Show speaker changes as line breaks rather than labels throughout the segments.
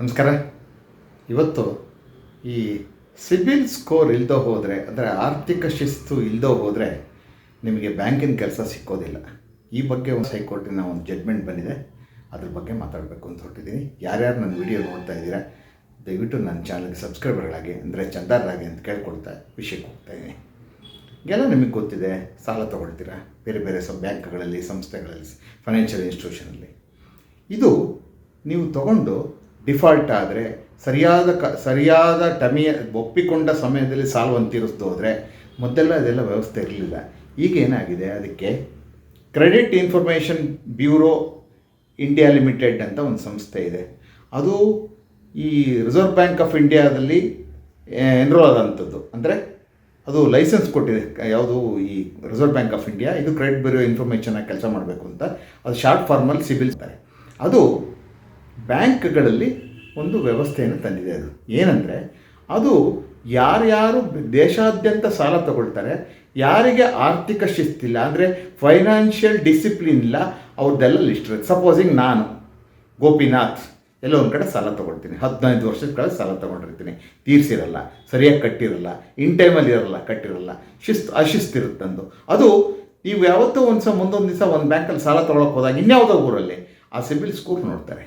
ನಮಸ್ಕಾರ. ಇವತ್ತು ಈ ಸಿಬಿಲ್ ಸ್ಕೋರ್ ಇಲ್ದೋ ಹೋದರೆ, ಅಂದರೆ ಆರ್ಥಿಕ ಶಿಸ್ತು ಇಲ್ದೋ ಹೋದರೆ ನಿಮಗೆ ಬ್ಯಾಂಕಿನ ಕೆಲಸ ಸಿಕ್ಕೋದಿಲ್ಲ. ಈ ಬಗ್ಗೆ ಒಂದು ಹೈಕೋರ್ಟಿನ ಒಂದು ಜಡ್ಮೆಂಟ್ ಬಂದಿದೆ. ಅದ್ರ ಬಗ್ಗೆ ಮಾತಾಡಬೇಕು ಅಂತ ಹೊರಟಿದ್ದೀನಿ ಯಾರ್ಯಾರು ನನ್ನ ವಿಡಿಯೋ ನೋಡ್ತಾ ಇದ್ದೀರಾ, ದಯವಿಟ್ಟು ನನ್ನ ಚಾನಲ್ಗೆ ಸಬ್ಸ್ಕ್ರೈಬರ್ಗಳಾಗಿ ಅಂದರೆ ಚಂದಾರರಾಗಿ ಅಂತ ಕೇಳ್ಕೊಳ್ತಾ ವಿಷಯಕ್ಕೆ ಹೋಗ್ತಾ ಇದ್ದೀನಿ. ಎಲ್ಲ ನಿಮಗೆ ಗೊತ್ತಿದೆ. ಸಾಲ ತೊಗೊಳ್ತೀರಾ? ಬೇರೆ ಬೇರೆ ಸ, ಬ್ಯಾಂಕ್ಗಳಲ್ಲಿ, ಸಂಸ್ಥೆಗಳಲ್ಲಿ ಫೈನಾನ್ಷಿಯಲ್ ಇನ್ಸ್ಟಿಟ್ಯೂಷನಲ್ಲಿ ಇದು ನೀವು ತಗೊಂಡು ಡಿಫಾಲ್ಟ್ ಆದರೆ ಸರಿಯಾದ ಕ, ಸರಿಯಾದ ಟಮಿಯ, ಒಪ್ಪಿಕೊಂಡ ಸಮಯದಲ್ಲಿ ಸಾಲವನ್ನು ತೀರಿಸ್ದು ಹೋದರೆ ಮೊದಲೆಲ್ಲ ಅದೆಲ್ಲ ವ್ಯವಸ್ಥೆ ಇರಲಿಲ್ಲ. ಈಗ ಏನಾಗಿದೆ? ಅದಕ್ಕೆ credit information bureau India limited ಅಂತ ಒಂದು ಸಂಸ್ಥೆ ಇದೆ. ಅದು ಈ ರಿಸರ್ವ್ ಬ್ಯಾಂಕ್ ಆಫ್ ಇಂಡಿಯಾದಲ್ಲಿ ಎನ್ರೋಲ್ ಆದಂಥದ್ದು. ಅಂದರೆ ಅದು ಲೈಸೆನ್ಸ್ ಕೊಟ್ಟಿದೆ. ಯಾವುದು ಈ ರಿಸರ್ವ್ ಬ್ಯಾಂಕ್ ಆಫ್ ಇಂಡಿಯಾ, ಇದು ಕ್ರೆಡಿಟ್ ಬ್ಯೂರೋ ಇನ್ಫಾರ್ಮೇಷನ್ ಕೆಲಸ ಮಾಡಬೇಕು ಅಂತ. ಅದು ಶಾರ್ಟ್ ಫಾರ್ಮಲ್ಲಿ ಸಿಬಿಲ್ ಅದು ಬ್ಯಾಂಕ್ಗಳಲ್ಲಿ ಒಂದು ವ್ಯವಸ್ಥೆಯನ್ನು ತಂದಿದೆ ಅದು. ಏನಂದರೆ, ಅದು ಯಾರ್ಯಾರು ದೇಶಾದ್ಯಂತ ಸಾಲ ತಗೊಳ್ತಾರೆ, ಯಾರಿಗೆ ಆರ್ಥಿಕ ಶಿಸ್ತಿಲ್ಲ ಅಂದರೆ ಫೈನಾನ್ಷಿಯಲ್ ಡಿಸಿಪ್ಲಿನ್ ಇಲ್ಲ, ಅವ್ರದ್ದೆಲ್ಲ ಲಿಸ್ಟ್ ಇರುತ್ತೆ. ಸಪೋಸಿಂಗ್ ನಾನು, ಗೋಪಿನಾಥ್, ಎಲ್ಲೋ ಒಂದು ಕಡೆ ಸಾಲ ತೊಗೊಳ್ತೀನಿ. ಹದಿನೈದು ವರ್ಷದ ಕಡೆ ಸಾಲ ತೊಗೊಂಡಿರ್ತೀನಿ. ತೀರಿಸಿರಲ್ಲ, ಸರಿಯಾಗಿ ಕಟ್ಟಿರಲ್ಲ, ಇನ್ ಟೈಮಲ್ಲಿ ಇರಲ್ಲ, ಕಟ್ಟಿರಲ್ಲ. ಶಿಸ್ತು ಅಶಿಸ್ತಿರುತ್ತಂದು ಅದು ನೀವು ಯಾವತ್ತೂ ಒಂದು ಸಹ ಮುಂದೊಂದು ದಿವಸ ಒಂದು ಬ್ಯಾಂಕಲ್ಲಿ ಸಾಲ ತೊಗೊಳಕ್ಕೆ ಹೋದಾಗ ಇನ್ಯಾವುದೋ ಊರಲ್ಲಿ ಆ ಸಿಬಿಲ್ ಸ್ಕೋರ್ ನೋಡ್ತಾರೆ.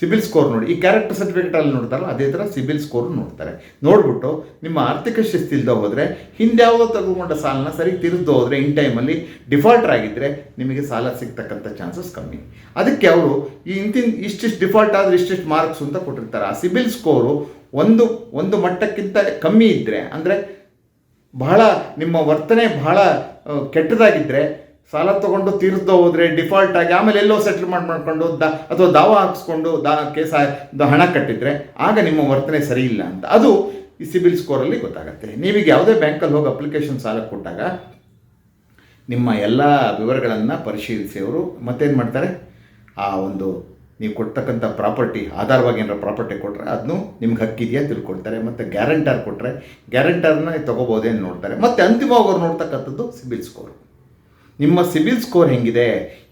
ಸಿಬಿಲ್ ಸ್ಕೋರ್ ನೋಡಿ. ಈ ಕ್ಯಾರೆಕ್ಟರ್ ಸರ್ಟಿಫಿಕೇಟಲ್ಲಿ ನೋಡ್ತಾರಲ್ಲ, ಅದೇ ಥರ ಸಿಬಿಲ್ ಸ್ಕೋರ್ ನೋಡ್ತಾರೆ. ನೋಡ್ಬಿಟ್ಟು ನಿಮ್ಮ ಆರ್ಥಿಕ ಶಿಸ್ತಿಲ್ದ ಹೋದರೆ, ಹಿಂದೆ ಯಾವುದೋ ತಗೊಂಡ ಸಾಲನ ಸರಿ ತಿರುದ್ದು ಹೋದರೆ, ಇನ್ ಟೈಮಲ್ಲಿ ಡಿಫಾಲ್ಟರ್ ಆಗಿದ್ದರೆ ನಿಮಗೆ ಸಾಲ ಸಿಗ್ತಕ್ಕಂಥ ಚಾನ್ಸಸ್ ಕಮ್ಮಿ. ಅದಕ್ಕೆ ಅವರು ಈ ಇಂತಿನ ಇಷ್ಟಿಷ್ಟು ಡಿಫಾಲ್ಟ್ ಆದರೆ ಇಷ್ಟಿಷ್ಟು ಮಾರ್ಕ್ಸ್ ಅಂತ ಕೊಟ್ಟಿರ್ತಾರೆ. ಆ ಸಿಬಿಲ್ ಸ್ಕೋರು ಒಂದು ಒಂದು ಮಟ್ಟಕ್ಕಿಂತ ಕಮ್ಮಿ ಇದ್ದರೆ ಅಂದರೆ ಬಹಳ ನಿಮ್ಮ ವರ್ತನೆ ಬಹಳ ಕೆಟ್ಟದಾಗಿದ್ದರೆ ಸಾಲ ತಗೊಂಡು ತೀರಿಸ್ದೋ ಹೋದ್ರೆ ಡಿಫಾಲ್ಟ್ ಆಗಿ ಆಮೇಲೆ ಎಲ್ಲೋ ಸೆಟಲ್ಮೆಂಟ್ ಮಾಡ್ಕೊಂಡು ದ ಅಥವಾ ದಾವ ಹಾಕಿಸ್ಕೊಂಡು ದಾ ಕೇಸ ಹಣ ಕಟ್ಟಿದ್ರೆ ಆಗ ನಿಮ್ಮ ವರ್ತನೆ ಸರಿ ಇಲ್ಲ ಅಂತ. ಅದು ಈ ಸಿಬಿಲ್ ಸ್ಕೋರಲ್ಲಿ ಗೊತ್ತಾಗುತ್ತೆ. ನೀವೀಗ ಯಾವುದೇ ಬ್ಯಾಂಕಲ್ಲಿ ಹೋಗಿ ಅಪ್ಲಿಕೇಶನ್ ಸಾಲ ಕೊಟ್ಟಾಗ ನಿಮ್ಮ ಎಲ್ಲ ವಿವರಗಳನ್ನು ಪರಿಶೀಲಿಸಿ ಅವರು ಮತ್ತೇನು ಮಾಡ್ತಾರೆ? ಆ ಒಂದು ನೀವು ಕೊಡ್ತಕ್ಕಂಥ ಪ್ರಾಪರ್ಟಿ ಆಧಾರವಾಗಿ ಏನಾರ ಪ್ರಾಪರ್ಟಿ ಕೊಟ್ಟರೆ ಅದನ್ನು ನಿಮ್ಗೆ ಹಕ್ಕಿದೆಯಾ ತಿಳ್ಕೊಳ್ತಾರೆ. ಮತ್ತು ಗ್ಯಾರಂಟರ್ ಕೊಟ್ಟರೆ ಗ್ಯಾರಂಟರ್ನ ತೊಗೋಬೋದೇನು ನೋಡ್ತಾರೆ. ಮತ್ತು ಅಂತಿಮವಾಗಿ ಅವ್ರು ನೋಡ್ತಕ್ಕಂಥದ್ದು ಸಿಬಿಲ್ ಸ್ಕೋರ್ ನಿಮ್ಮ ಸಿಬಿಲ್ ಸ್ಕೋರ್ ಹೆಂಗಿದೆ?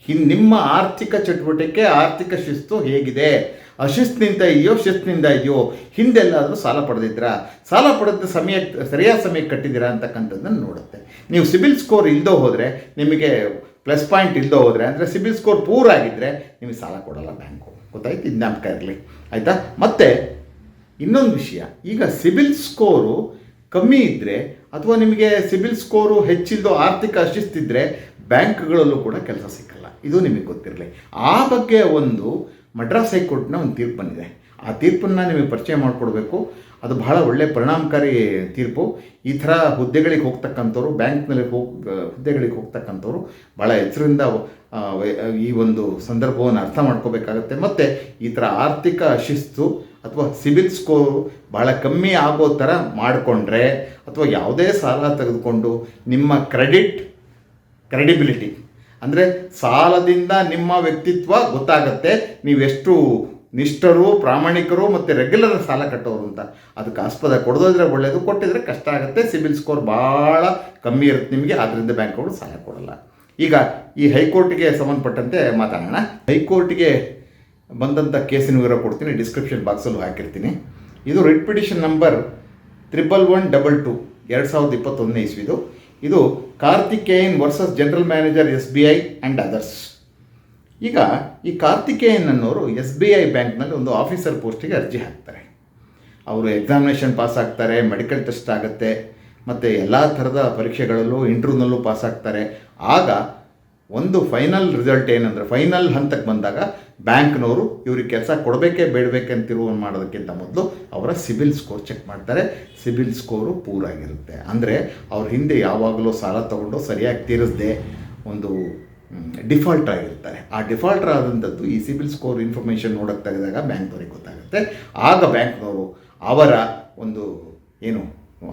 ಹಿ ನಿಮ್ಮ ಆರ್ಥಿಕ ಚಟುವಟಿಕೆ, ಆರ್ಥಿಕ ಶಿಸ್ತು ಹೇಗಿದೆ? ಅಶಿಸ್ತಿನಿಂದ ಇದೆಯೋ, ಶಿಸ್ತಿನಿಂದ ಇದೆಯೋ? ಹಿಂದೆಲ್ಲಾದರೂ ಸಾಲ ಪಡೆದಿದ್ದೀರಾ? ಸಾಲ ಪಡೆದ ಸಮಯ, ಸರಿಯಾದ ಸಮಯಕ್ಕೆ ಕಟ್ಟಿದ್ದೀರಾ ಅಂತಕ್ಕಂಥದ್ದನ್ನು ನೋಡುತ್ತೆ. ನೀವು ಸಿಬಿಲ್ ಸ್ಕೋರ್ ಇಲ್ಲದೋ ಹೋದರೆ, ನಿಮಗೆ ಪ್ಲಸ್ ಪಾಯಿಂಟ್ ಇಲ್ಲದೋ ಹೋದರೆ, ಅಂದರೆ ಸಿಬಿಲ್ ಸ್ಕೋರ್ ಪೂರ್ ಆಗಿದ್ದರೆ ನಿಮಗೆ ಸಾಲ ಕೊಡಲ್ಲ ಬ್ಯಾಂಕು. ಗೊತ್ತಾಯ್ತು? ಜ್ಞಾಪಕ ಇರಲಿ. ಆಯಿತಾ? ಮತ್ತು ಇನ್ನೊಂದು ವಿಷಯ. ಈಗ ಸಿಬಿಲ್ ಸ್ಕೋರು ಕಮ್ಮಿ ಇದ್ದರೆ ಅಥವಾ ನಿಮಗೆ ಸಿಬಿಲ್ ಸ್ಕೋರು ಹೆಚ್ಚಿದ್ದು ಆರ್ಥಿಕ ಅಶಿಸ್ತಿದ್ರೆ ಬ್ಯಾಂಕ್ಗಳಲ್ಲೂ ಕೂಡ ಕೆಲಸ ಸಿಕ್ಕಲ್ಲ. ಇದು ನಿಮಗೆ ಗೊತ್ತಿರಲಿ. ಆ ಬಗ್ಗೆ ಒಂದು ಮಡ್ರಾಸ್ ಹೈಕೋರ್ಟ್ನ ಒಂದು ತೀರ್ಪು ಬಂದಿದೆ. ಆ ತೀರ್ಪನ್ನು ನಿಮಗೆ ಪರಿಚಯ ಮಾಡಿಕೊಡ್ಬೇಕು. ಅದು ಬಹಳ ಒಳ್ಳೆಯ ಪರಿಣಾಮಕಾರಿ ತೀರ್ಪು. ಈ ಥರ ಹುದ್ದೆಗಳಿಗೆ ಹೋಗ್ತಕ್ಕಂಥವ್ರು, ಬ್ಯಾಂಕ್ನಲ್ಲಿ ಹೋಗ್ ಹುದ್ದೆಗಳಿಗೆ ಹೋಗ್ತಕ್ಕಂಥವ್ರು ಭಾಳ ಎಚ್ಚರಿಂದ ಈ ಒಂದು ಸಂದರ್ಭವನ್ನು ಅರ್ಥ ಮಾಡ್ಕೋಬೇಕಾಗತ್ತೆ. ಮತ್ತು ಈ ಥರ ಆರ್ಥಿಕ ಶಿಸ್ತು ಅಥವಾ ಸಿಬಿಲ್ ಸ್ಕೋರ್ ಭಾಳ ಕಮ್ಮಿ ಆಗೋ ಥರ ಮಾಡಿಕೊಂಡ್ರೆ ಅಥವಾ ಯಾವುದೇ ಸಾಲ ತೆಗೆದುಕೊಂಡು ನಿಮ್ಮ ಕ್ರೆಡಿಟ್, ಕ್ರೆಡಿಬಿಲಿಟಿ, ಅಂದರೆ ಸಾಲದಿಂದ ನಿಮ್ಮ ವ್ಯಕ್ತಿತ್ವ ಗೊತ್ತಾಗತ್ತೆ ನೀವೆಷ್ಟು ನಿಷ್ಠರು, ಪ್ರಾಮಾಣಿಕರು ಮತ್ತು ರೆಗ್ಯುಲರ್ ಸಾಲ ಕಟ್ಟೋರು ಅಂತ. ಅದಕ್ಕೆ ಆಸ್ಪದ ಕೊಡೋದ್ರೆ ಒಳ್ಳೆಯದು ಕೊಟ್ಟಿದ್ರೆ ಕಷ್ಟ ಆಗುತ್ತೆ. ಸಿಬಿಲ್ ಸ್ಕೋರ್ ಭಾಳ ಕಮ್ಮಿ ಇರುತ್ತೆ ನಿಮಗೆ ಅದರಿಂದ ಬ್ಯಾಂಕ್ಗಳು ಸಾಲ ಕೊಡಲ್ಲ. ಈಗ ಈ ಹೈಕೋರ್ಟ್ಗೆ ಸಂಬಂಧಪಟ್ಟಂತೆ ಮಾತಾಡೋಣ. ಹೈಕೋರ್ಟ್ಗೆ ಬಂದಂಥ ಕೇಸಿನ ವಿವರ ಕೊಡ್ತೀನಿ ಡಿಸ್ಕ್ರಿಪ್ಷನ್ ಬಾಕ್ಸಲ್ಲೂ ಹಾಕಿರ್ತೀನಿ. ಇದು writ petition number triple one double two ಎರಡು ಸಾವಿರದ ಇಪ್ಪತ್ತೊಂದನೇ ಇಸ್ವಿದು. ಇದು Karthikeyan versus general manager S B I and others ಈಗ ಈ ಕಾರ್ತಿಕೇಯನ್ ಅನ್ನೋರು ಎಸ್ ಬಿ ಐ ಬ್ಯಾಂಕ್ನಲ್ಲಿ ಒಂದು ಆಫೀಸರ್ ಪೋಸ್ಟಿಗೆ ಅರ್ಜಿ ಹಾಕ್ತಾರೆ. ಅವರು ಎಕ್ಸಾಮಿನೇಷನ್ ಪಾಸ್ ಆಗ್ತಾರೆ ಮೆಡಿಕಲ್ ಟೆಸ್ಟ್ ಆಗುತ್ತೆ, ಮತ್ತು ಎಲ್ಲ ಥರದ ಪರೀಕ್ಷೆಗಳಲ್ಲೂ ಇಂಟರ್ವ್ಯೂನಲ್ಲೂ ಪಾಸ್ ಆಗ್ತಾರೆ. ಆಗ ಒಂದು ಫೈನಲ್ ರಿಸಲ್ಟ್ ಏನಂದರೆ ಫೈನಲ್ ಹಂತಕ್ಕೆ ಬಂದಾಗ ಬ್ಯಾಂಕ್ನವರು ಇವ್ರಿಗೆ ಕೆಲಸ ಕೊಡಬೇಕೇ ಬೇಡಬೇಕೆ ಅಂತ ತಿರುವು ಮಾಡೋದಕ್ಕಿಂತ ಮೊದಲು ಅವರ ಸಿಬಿಲ್ ಸ್ಕೋರ್ ಚೆಕ್ ಮಾಡ್ತಾರೆ. ಸಿಬಿಲ್ ಸ್ಕೋರು ಪೂರಾಗಿರುತ್ತೆ ಅಂದರೆ ಅವ್ರ ಹಿಂದೆ ಯಾವಾಗಲೂ ಸಾಲ ತಗೊಂಡು ಸರಿಯಾಗಿ ತೀರಿಸದೆ ಒಂದು ಡಿಫಾಲ್ಟ್ ಆಗಿರ್ತಾರೆ. ಆ ಡಿಫಾಲ್ಟರ್ ಆದಂಥದ್ದು ಈ ಸಿಬಿಲ್ ಸ್ಕೋರ್ ಇನ್ಫಾರ್ಮೇಷನ್ ನೋಡೋಕ್ಕೆ ತೆಗೆದಾಗ ಬ್ಯಾಂಕ್ನವ್ರಿಗೆ ಗೊತ್ತಾಗುತ್ತೆ. ಆಗ ಬ್ಯಾಂಕ್ನವರು ಅವರ ಒಂದು, ಏನು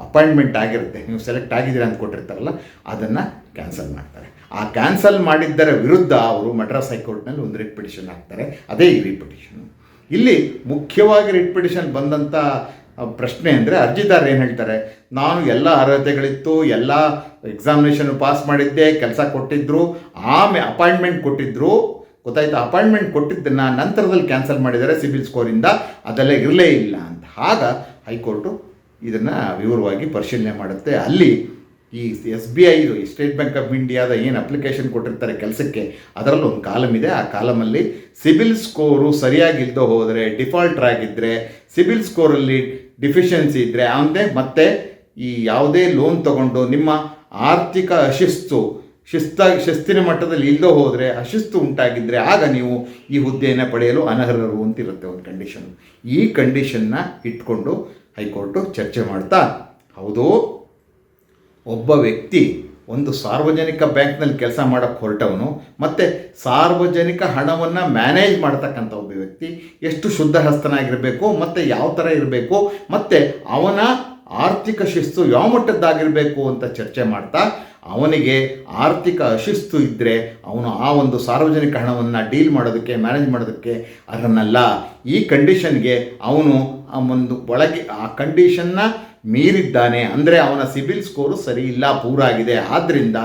ಅಪಾಯಿಂಟ್ಮೆಂಟ್ ಆಗಿರುತ್ತೆ. ನೀವು ಸೆಲೆಕ್ಟ್ ಆಗಿದ್ದೀರಾ ಅಂತ ಕೊಟ್ಟಿರ್ತಾರಲ್ಲ, ಅದನ್ನು ಕ್ಯಾನ್ಸಲ್ ಮಾಡ್ತಾರೆ. ಆ ಕ್ಯಾನ್ಸಲ್ ಮಾಡಿದ್ದರ ವಿರುದ್ಧ ಅವರು ಮಡ್ರಾಸ್ ಹೈಕೋರ್ಟ್ನಲ್ಲಿ ಒಂದು ರಿಟ್ ಪಿಟಿಷನ್ ಹಾಕ್ತಾರೆ. ಅದೇ ಈ ರಿಟ್ ಪಿಟಿಷನ್. ಇಲ್ಲಿ ಮುಖ್ಯವಾಗಿ ರಿಟ್ ಪಿಟಿಷನ್ ಬಂದಂಥ ಪ್ರಶ್ನೆ ಅಂದರೆ ಅರ್ಜಿದಾರರು ಏನು ಹೇಳ್ತಾರೆ? ನಾನು ಎಲ್ಲ ಅರ್ಹತೆಗಳಿತ್ತು, ಎಲ್ಲ ಎಕ್ಸಾಮಿನೇಷನ್ ಪಾಸ್ ಮಾಡಿದ್ದೆ, ಕೆಲಸ ಕೊಟ್ಟಿದ್ದರು ಆಮೇ ಅಪಾಯಿಂಟ್ಮೆಂಟ್ ಕೊಟ್ಟಿದ್ದರು ಗೊತ್ತಾಯ್ತಾ? ಅಪಾಯಿಂಟ್ಮೆಂಟ್ ಕೊಟ್ಟಿದ್ದನ್ನು ನಂತರದಲ್ಲಿ ಕ್ಯಾನ್ಸಲ್ ಮಾಡಿದರೆ ಸಿಬಿಲ್ ಸ್ಕೋರಿಂದ ಅದೆಲ್ಲ ಇರಲೇ ಇಲ್ಲ ಅಂತ. ಆಗ ಹೈಕೋರ್ಟು ಇದನ್ನು ವಿವರವಾಗಿ ಪರಿಶೀಲನೆ ಮಾಡುತ್ತೆ. ಅಲ್ಲಿ ಈ ಎಸ್ ಬಿ ಐದು ಈ ಸ್ಟೇಟ್ ಬ್ಯಾಂಕ್ ಆಫ್ ಇಂಡಿಯಾದ ಏನು ಅಪ್ಲಿಕೇಶನ್ ಕೊಟ್ಟಿರ್ತಾರೆ ಕೆಲಸಕ್ಕೆ, ಅದರಲ್ಲೂ ಒಂದು ಕಾಲಮ್ ಇದೆ. ಆ ಕಾಲಮಲ್ಲಿ ಸಿಬಿಲ್ ಸ್ಕೋರು ಸರಿಯಾಗಿ ಇಲ್ದೋ ಹೋದರೆ ಡಿಫಾಲ್ಟರ್ ಆಗಿದ್ದರೆ ಸಿಬಿಲ್ ಸ್ಕೋರಲ್ಲಿ ಡಿಫಿಷಿಯನ್ಸಿ ಇದ್ದರೆ ಅಂದರೆ ಮತ್ತೆ ಈ ಯಾವುದೇ ಲೋನ್ ತಗೊಂಡು ನಿಮ್ಮ ಆರ್ಥಿಕ ಅಶಿಸ್ತು ಶಿಸ್ತ, ಶಿಸ್ತಿನ ಮಟ್ಟದಲ್ಲಿ ಇಲ್ಲದೋ ಹೋದರೆ, ಅಶಿಸ್ತು ಉಂಟಾಗಿದ್ದರೆ ಆಗ ನೀವು ಈ ಹುದ್ದೆಯನ್ನು ಪಡೆಯಲು ಅನರ್ಹರು ಅಂತಿರುತ್ತೆ ಒಂದು ಕಂಡೀಷನ್ ಈ ಕಂಡೀಷನ್ನ ಇಟ್ಕೊಂಡು ಹೈಕೋರ್ಟು ಚರ್ಚೆ ಮಾಡ್ತಾ, ಹೌದು, ಒಬ್ಬ ವ್ಯಕ್ತಿ ಒಂದು ಸಾರ್ವಜನಿಕ ಬ್ಯಾಂಕ್ನಲ್ಲಿ ಕೆಲಸ ಮಾಡೋಕ್ಕೆ ಹೊರಟವನು, ಮತ್ತು ಸಾರ್ವಜನಿಕ ಹಣವನ್ನು ಮ್ಯಾನೇಜ್ ಮಾಡ್ತಕ್ಕಂಥ ಒಬ್ಬ ವ್ಯಕ್ತಿ ಎಷ್ಟು ಶುದ್ಧ ಹಸ್ತನಾಗಿರಬೇಕು ಮತ್ತು ಯಾವ ಥರ ಇರಬೇಕು, ಮತ್ತು ಅವನ ಆರ್ಥಿಕ ಶಿಸ್ತು ಯಾವ ಮಟ್ಟದ್ದಾಗಿರಬೇಕು ಅಂತ ಚರ್ಚೆ ಮಾಡ್ತಾ, ಅವನಿಗೆ ಆರ್ಥಿಕ ಅಶಿಸ್ತು ಇದ್ದರೆ ಅವನು ಆ ಒಂದು ಸಾರ್ವಜನಿಕ ಹಣವನ್ನು ಡೀಲ್ ಮಾಡೋದಕ್ಕೆ, ಮ್ಯಾನೇಜ್ ಮಾಡೋದಕ್ಕೆ ಅದನ್ನಲ್ಲ ಈ ಕಂಡೀಷನ್ಗೆ ಅವನು ಆ ಒಂದು ಒಳಗೆ, ಆ ಕಂಡೀಷನ್ನ ಮೀರಿದ್ದಾನೆ ಅಂದರೆ ಅವನ ಸಿಬಿಲ್ ಸ್ಕೋರು ಸರಿ ಇಲ್ಲ, ಪೂರಾಗಿದೆ. ಆದ್ದರಿಂದ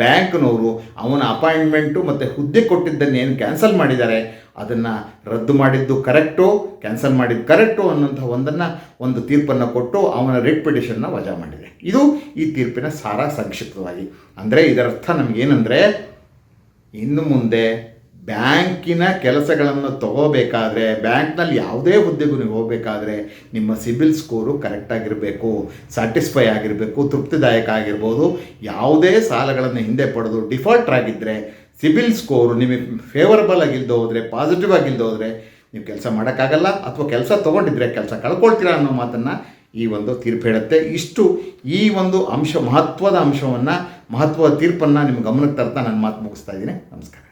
ಬ್ಯಾಂಕ್ನವರು ಅವನ ಅಪಾಯಿಂಟ್ಮೆಂಟು ಮತ್ತು ಹುದ್ದೆ ಕೊಟ್ಟಿದ್ದನ್ನು ಕ್ಯಾನ್ಸಲ್ ಮಾಡಿದ್ದಾರೆ? ಅದನ್ನು ರದ್ದು ಮಾಡಿದ್ದು ಕರೆಕ್ಟು, ಕ್ಯಾನ್ಸಲ್ ಮಾಡಿದ್ದು ಕರೆಕ್ಟು ಅನ್ನೋಂಥ ಒಂದನ್ನು, ಒಂದು ತೀರ್ಪನ್ನು ಕೊಟ್ಟು ಅವನ ರಿಟ್ ಪಿಟಿಷನ್ನ ವಜಾ ಮಾಡಿದೆ. ಇದು ಈ ತೀರ್ಪಿನ ಸಾರ ಸಂಕ್ಷಿಪ್ತವಾಗಿ ಅಂದರೆ ಇದರರ್ಥ ನಮಗೇನೆಂದರೆ, ಇನ್ನು ಮುಂದೆ ಬ್ಯಾಂಕಿನ ಕೆಲಸಗಳನ್ನು ತಗೋಬೇಕಾದ್ರೆ, ಬ್ಯಾಂಕ್ನಲ್ಲಿ ಯಾವುದೇ ಹುದ್ದೆಗೂ ನೀವು ಹೋಗಬೇಕಾದ್ರೆ ನಿಮ್ಮ ಸಿಬಿಲ್ ಸ್ಕೋರು ಕರೆಕ್ಟಾಗಿರಬೇಕು ಸ್ಯಾಟಿಸ್ಫೈ ಆಗಿರಬೇಕು, ತೃಪ್ತಿದಾಯಕ ಆಗಿರ್ಬೋದು. ಯಾವುದೇ ಸಾಲಗಳನ್ನು ಹಿಂದೆ ಪಡೆದು ಡಿಫಾಲ್ಟರ್ ಆಗಿದ್ದರೆ ಸಿಬಿಲ್ ಸ್ಕೋರು ನಿಮಗೆ ಫೇವರಬಲ್ ಆಗಿಲ್ದು ಹೋದರೆ ಪಾಸಿಟಿವ್ ಆಗಿಲ್ದು ಹೋದರೆ ನೀವು ಕೆಲಸ ಮಾಡೋಕ್ಕಾಗಲ್ಲ ಅಥವಾ ಕೆಲಸ ತೊಗೊಂಡಿದ್ರೆ ಕೆಲಸ ಕಳ್ಕೊಳ್ತೀರಾ ಅನ್ನೋ ಮಾತನ್ನು ಈ ಒಂದು ತೀರ್ಪು ಹೇಳುತ್ತೆ. ಇಷ್ಟು ಈ ಒಂದು ಅಂಶ, ಮಹತ್ವದ ಅಂಶವನ್ನು, ಮಹತ್ವದ ತೀರ್ಪನ್ನು ನಿಮ್ಮ ಗಮನಕ್ಕೆ ತರ್ತಾ ನಾನು ಮಾತು ಮುಗಿಸ್ತಾ ಇದ್ದೀನಿ. ನಮಸ್ಕಾರ.